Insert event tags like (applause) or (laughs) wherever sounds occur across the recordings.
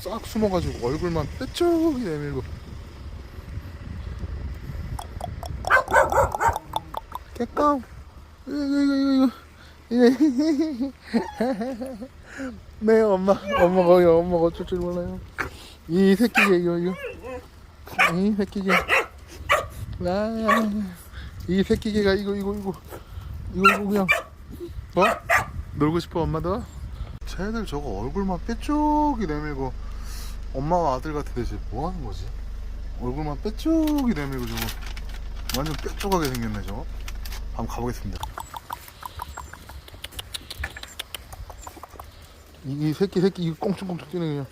싹 숨어가지고 얼굴만 빼쪽이 내밀고. 이거 네 엄마 엄마가 엄마가 어쩔 줄 몰라요. 이 새끼게 이거 이거. 이 새끼게. 아이 새끼개가 이거 이거 이거. 이거 이거 그냥. 뭐 놀고 싶어 엄마도? 쟤들 저거 얼굴만 빼쪽이 내밀고 엄마와 아들 같아 대체 뭐 하는 거지? 얼굴만 빼쪽이 내밀고 저거 완전 빼쪽하게 생겼네 저거. 한번 가보겠습니다. 이, 이 새끼 새끼 이거 꽁충꽁충 뛰네 그냥.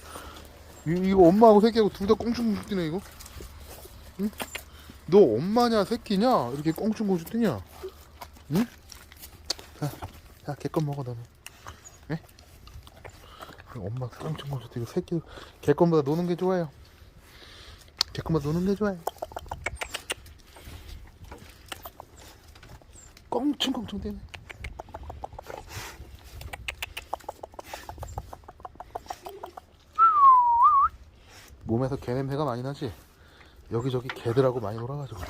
이, 이거 엄마하고 새끼하고 둘 다 꽁충꽁충 뛰네 이거? 응? 너 엄마냐 새끼냐? 이렇게 꽁충꽁충 뛰냐? 응? 자, 자 개껌 먹어 너는. 네? 엄마 꽁충꽁충 뛰고 새끼 개껌보다 노는 게 좋아요. 개껌보다 노는 게 좋아요. 꽁충꽁충 뛰네. 몸에서 개 냄새가 많이 나지? 여기저기 개들하고 많이 놀아가지고.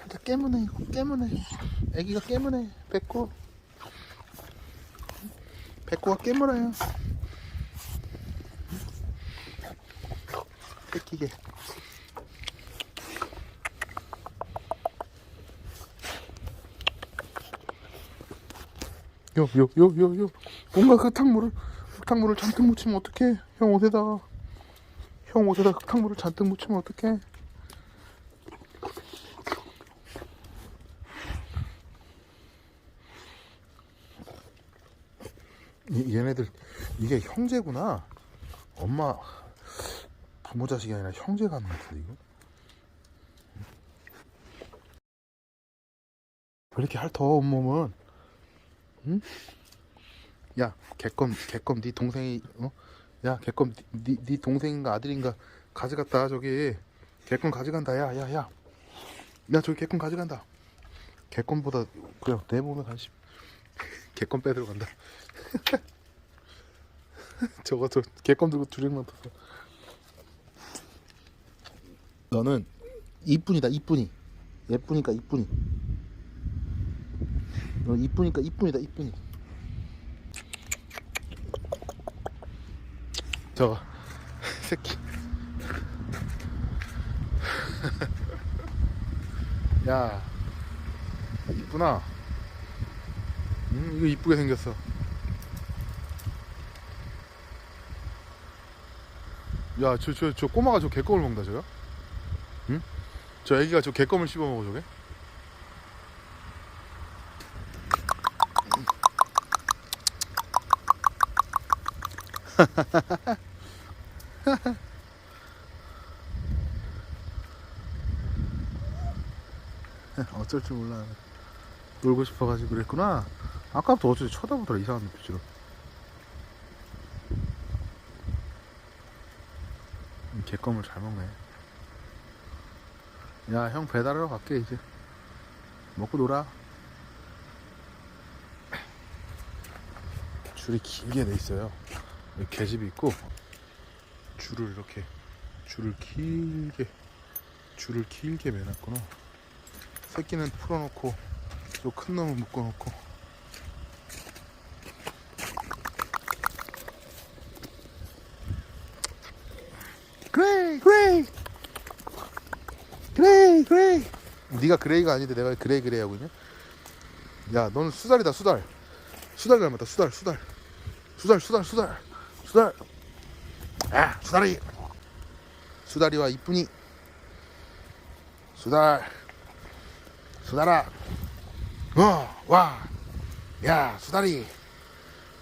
진짜 깨문해 이거. 깨문해 애기가 깨문해 배꼽 배꼽가 깨물어요 뺏기게. 요 요 요 요 요. 뭔가 흙탕물을 흙탕물을 잔뜩 묻히면 어떡해? 형 옷에다. 형 옷에다 흙탕물을 잔뜩 묻히면 어떡해? 이, 얘네들 이게 형제구나. 엄마 부모 자식이 아니라 형제 같은 것 같은데 이거? 왜 이렇게 핥어 온몸은 응? 야 개껌 개껌 네 동생이 어? 야 개껌 네, 네 동생인가 아들인가 가져갔다 저기. 개껌 가져간다 야 야 야. 야, 야 저기 개껌 가져간다. 개껌보다 그냥 내 몸에 관심 개껌 빼들어 간다. 저거 저 개껌 들고 두링만 탔어 너는 이쁜이다 이쁜이 예쁘니까 이쁜이 너 이쁘니까 이쁜이다 이쁜이 저 (laughs) 새끼. (laughs) 야 이쁘나? 음 이거 이쁘게 생겼어. 야저저저 꼬마가 저 개껌을 먹는다 저거 응? 저 애기가 저 개껌을 씹어 먹어 저게? (laughs) 어쩔 줄 몰라. 놀고 싶어가지고 그랬구나. 아까부터 어째 쳐다보더라 이상한 눈빛으로. 음, 개껌을 잘 먹네 야 형 배달하러 갈게 이제. 먹고 놀아. 줄이 길게 돼 있어요. 계집이 있고 줄을 이렇게 줄을 길게 줄을 길게 매놨구나. 새끼는 풀어놓고 또 큰 놈은 묶어놓고. 그레이 그레이 그레이 네가 그레이가 아닌데 내가 그레이 그레이 하고 있냐 야 너는 수달이다 수달. 수달 닮았다 수달 수달. 수달 수달 수달. 수달. 야 수달이. 수달이와 이쁜이. 수달. 수달아. 어와야 수달이.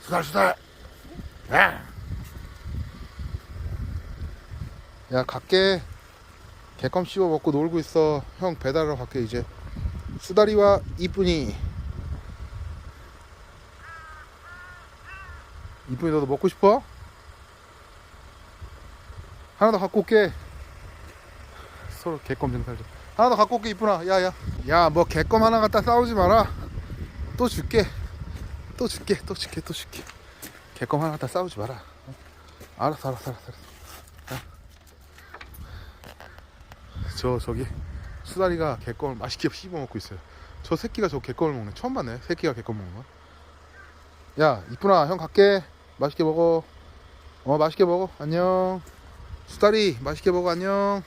수달 수달. 야. 야 갈게 개껌 씹어 먹고 놀고 있어. 형 배달하러 갈게 이제. 수다리와 이쁜이. 이쁜이 너도 먹고 싶어? 하나 더 갖고 올게. 서로 개껌 좀 살자. 하나 더 갖고 올게 이쁜아. 야야. 야 뭐 개껌 하나 갖다 싸우지 마라. 또 줄게. 또 줄게 또 줄게 또 줄게. 개껌 하나 갖다 싸우지 마라. 어? 알았어 알았어 알았어, 알았어. 저 저기 수다리가 개껌을 맛있게 씹어 먹고 있어요. 저 새끼가 저 개껌을 먹네. 처음 봤네. 새끼가 개껌 먹는 거. 야, 이쁘나 형 갈게. 맛있게 먹어. 어, 맛있게 먹어. 안녕. 수다리 맛있게 먹어. 안녕.